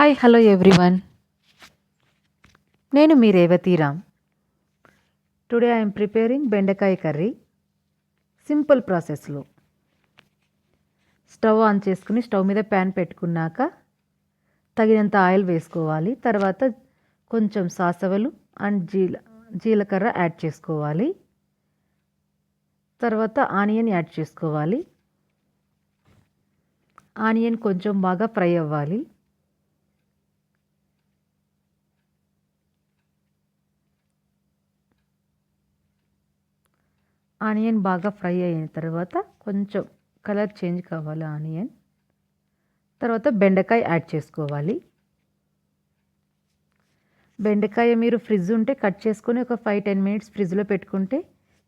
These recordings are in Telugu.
Hi hello everyone. నేను మీ రేవతీరామ్ టుడే ఐఎమ్ ప్రిపేరింగ్ బెండకాయ కర్రీ. సింపుల్ ప్రాసెస్లో స్టవ్ ఆన్ చేసుకుని స్టవ్ మీద ప్యాన్ పెట్టుకున్నాక తగినంత ఆయిల్ వేసుకోవాలి. తర్వాత కొంచెం సాసవలు అండ్ జీల జీలకర్ర యాడ్ చేసుకోవాలి. తర్వాత ఆనియన్ యాడ్ చేసుకోవాలి. ఆనియన్ కొంచెం బాగా ఫ్రై అవ్వాలి. ఆనియన్ బాగా ఫ్రై అయిన తర్వాత కొంచెం కలర్ చేంజ్ కావాలి ఆనియన్? తర్వాత బెండకాయ యాడ్ చేసుకోవాలి. బెండకాయ మీరు ఫ్రిడ్జ్ ఉంటే కట్ చేసుకొని ఒక ఫైవ్ టెన్ మినిట్స్ ఫ్రిడ్జ్లో పెట్టుకుంటే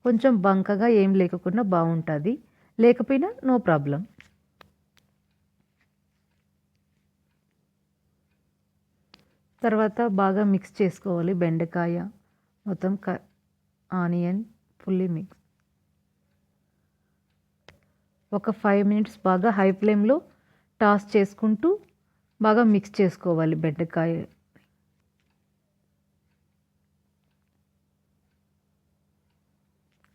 కొంచెం బంకగా ఏం లేకుండా బాగుంటుంది. లేకపోయినా నో ప్రాబ్లం. తర్వాత బాగా మిక్స్ చేసుకోవాలి బెండకాయ. మొత్తం క ఆనియన్ ఫుల్లీ మిక్స్. ఒక ఫైవ్ మినిట్స్ బాగా హై ఫ్లేమ్లో టాస్ చేసుకుంటూ బాగా మిక్స్ చేసుకోవాలి బెండకాయ.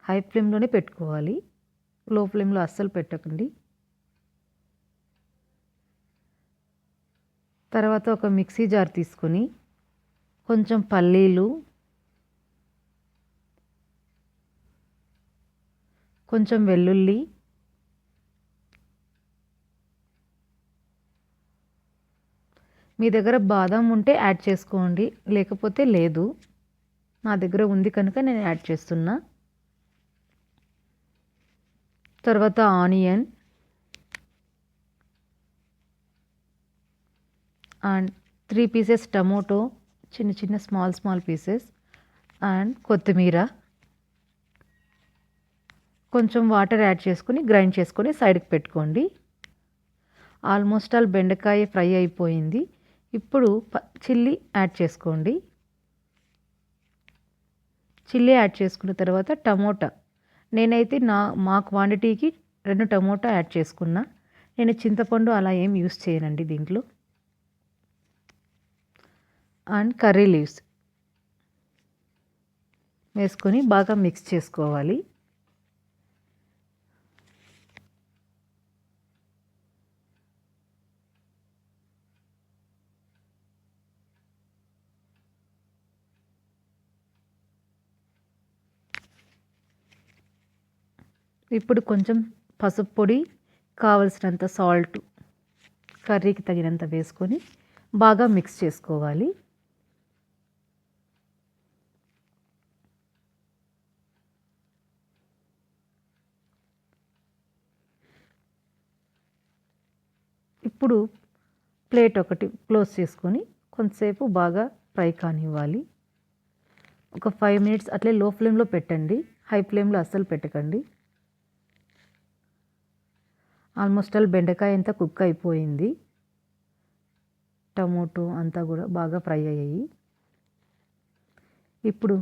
హై ఫ్లేమ్లోనే పెట్టుకోవాలి. లో ఫ్లేమ్లో అస్సలు పెట్టకండి. తర్వాత ఒక మిక్సీ జార్ తీసుకొని కొంచెం పల్లీలు కొంచెం వెల్లుల్లి మీ దగ్గర బాదం ఉంటే యాడ్ చేసుకోండి. లేకపోతే లేదు. నా దగ్గర ఉంది కనుక నేను యాడ్ చేస్తున్నా. తర్వాత onion. And three pieces tomato చిన్న చిన్న స్మాల్ స్మాల్ పీసెస్. అండ్ కొత్తిమీర. కొంచెం వాటర్ యాడ్ చేసుకుని గ్రైండ్ చేసుకొని సైడ్కి పెట్టుకోండి. ఆల్మోస్ట్ ఆల్ బెండకాయ ఫ్రై అయిపోయింది. ఇప్పుడు చిల్లీ యాడ్ చేసుకోండి. చిల్లీ యాడ్ చేసుకున్న తర్వాత టమోటా. నేనైతే నా మా క్వాంటిటీకి రెండు టమోటా యాడ్ చేసుకున్నా. నేను చింతపండు అలా ఏం యూస్ చేయనండి దీంట్లో. అండ్ కర్రీ లీవ్స్ వేసుకొని బాగా మిక్స్ చేసుకోవాలి. ఇప్పుడు కొంచెం పసుపు పొడి కావలసినంత సాల్ట్ కర్రీకి తగినంత వేసుకొని బాగా మిక్స్ చేసుకోవాలి. ఇప్పుడు ప్లేట్ ఒకటి క్లోజ్ చేసుకొని కొంతసేపు బాగా ఫ్రై కానివ్వాలి. ఒక ఫైవ్ మినిట్స్ అట్లే లో ఫ్లేమ్లో పెట్టండి హై ఫ్లేమ్లో అస్సలు పెట్టకండి. ఆల్మోస్ట్ ఆల్ బెండకాయ అంతా కుక్ అయిపోయింది. టమోటో అంతా కూడా బాగా ఫ్రై అయ్యాయి. ఇప్పుడు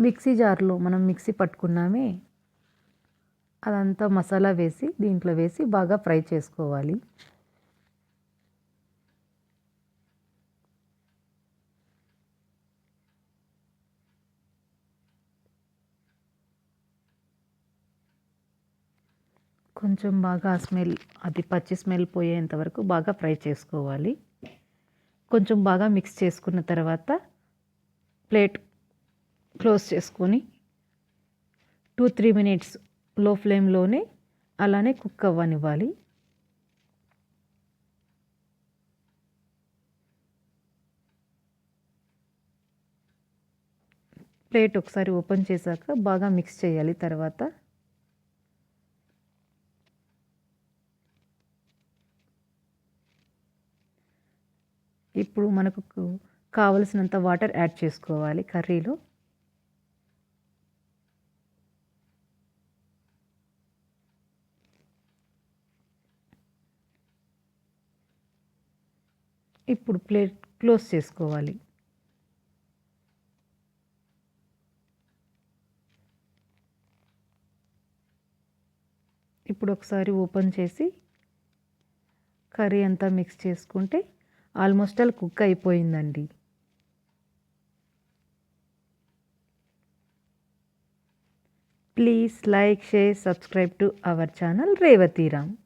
మిక్సీ జార్లో మనం మిక్సీ పట్టుకున్నామే. అదంతా మసాలా వేసి దీంట్లో వేసి బాగా ఫ్రై చేసుకోవాలి. కొంచెం బాగా స్మెల్ అది పచ్చి స్మెల్ పోయేంత వరకు బాగా ఫ్రై చేసుకోవాలి. కొంచెం బాగా మిక్స్ చేసుకున్న తర్వాత ప్లేట్ క్లోజ్ చేసుకొని టూ త్రీ మినిట్స్లో ఫ్లేమ్లోనే అలానే కుక్ అవ్వనివ్వాలి. ప్లేట్ ఒకసారి ఓపెన్ చేశాక బాగా మిక్స్ చేయాలి తర్వాత ఇప్పుడు మనకు కావలసినంత వాటర్ యాడ్ చేసుకోవాలి కర్రీలో. ఇప్పుడు ప్లేట్ క్లోజ్ చేసుకోవాలి. ఇప్పుడు ఒకసారి ఓపెన్ చేసి కర్రీ అంతా మిక్స్ చేసుకుంటే ఆల్మోస్ట్ ఆల్ కుక్ అయిపోయిందండి. Please like share subscribe to our channel Revathiram.